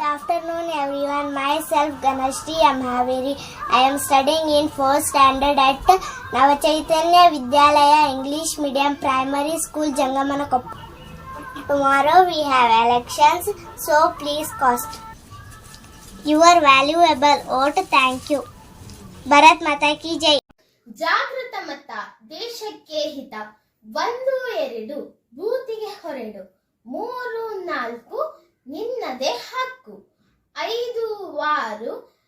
Good afternoon, everyone. Myself Ganashri Amhaveri. Haveri. I am studying in 4th standard at Navachaitanya Vidyalaya English Medium Primary School, Jangamanakop. Tomorrow we have elections, so please cost. your valuable vote. Thank you. Bharat Mata ki Jai. ಜಾಗೃತ ಮತ ದೇಶಕ್ಕೆ ಹಿತ ಒಂದು ಎರಡು ಬೂತಿಗೆ ಹೊರಡು ಮೂರು ನಾಲ್ಕು ನಿನ್ನದೇ ಹಕ್ಕು. ಐದು ವಾರು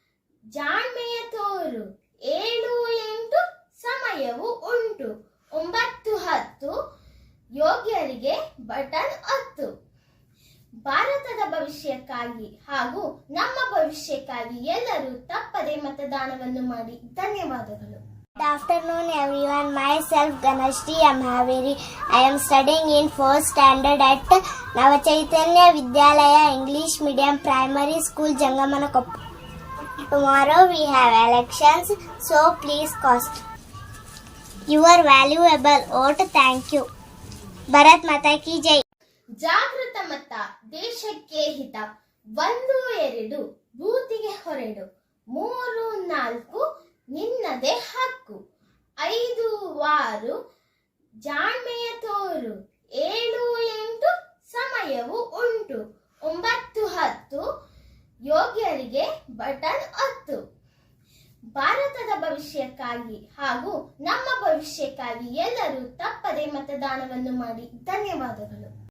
ಜಾಣ್ಮೆಯ ತೋರು. ಏಳು ಎಂಟು ಸಮಯವು ಉಂಟು. ಒಂಬತ್ತು ಹತ್ತು ಯೋಗ್ಯರಿಗೆ ಬಟನ್ ಒತ್ತು. ಭಾರತದ ಭವಿಷ್ಯಕ್ಕಾಗಿ ಹಾಗೂ ನಮ್ಮ ಭವಿಷ್ಯಕ್ಕಾಗಿ ಎಲ್ಲರೂ ತಪ್ಪದೆ ಮತದಾನವನ್ನು ಮಾಡಿ. ಧನ್ಯವಾದಗಳು. Good afternoon, everyone. Myself Ganashri M. Haveri. I am studying in fourth standard at Navachaitanya Vidyalaya English Medium Primary School, Jangamanakoppa. Tomorrow we have elections, so please cost. your valuable vote. Thank you. Bharat Mata ki Jai. ಜಾಗೃತ ಮತ ದೇಶಕ್ಕೆ ಹಿತ ಒಂದು ಎರಡು ಬೂತಿಗೆ ಹೊರಡು ಮೂರು ನಾಲ್ಕು ನಿನ್ನದೇ ಆರು ಜಾಣ್ಮೆಯ ತೋರು. ಏಳು ಎಂಟು ಸಮಯವು ಉಂಟು. ಒಂಬತ್ತು ಹತ್ತು, ಯೋಗ್ಯರಿಗೆ ಬಟನ್ ಹತ್ತು ಭಾರತದ ಭವಿಷ್ಯಕ್ಕಾಗಿ ಹಾಗೂ ನಮ್ಮ ಭವಿಷ್ಯಕ್ಕಾಗಿ ಎಲ್ಲರೂ ತಪ್ಪದೆ ಮತದಾನವನ್ನು ಮಾಡಿ. ಧನ್ಯವಾದಗಳು.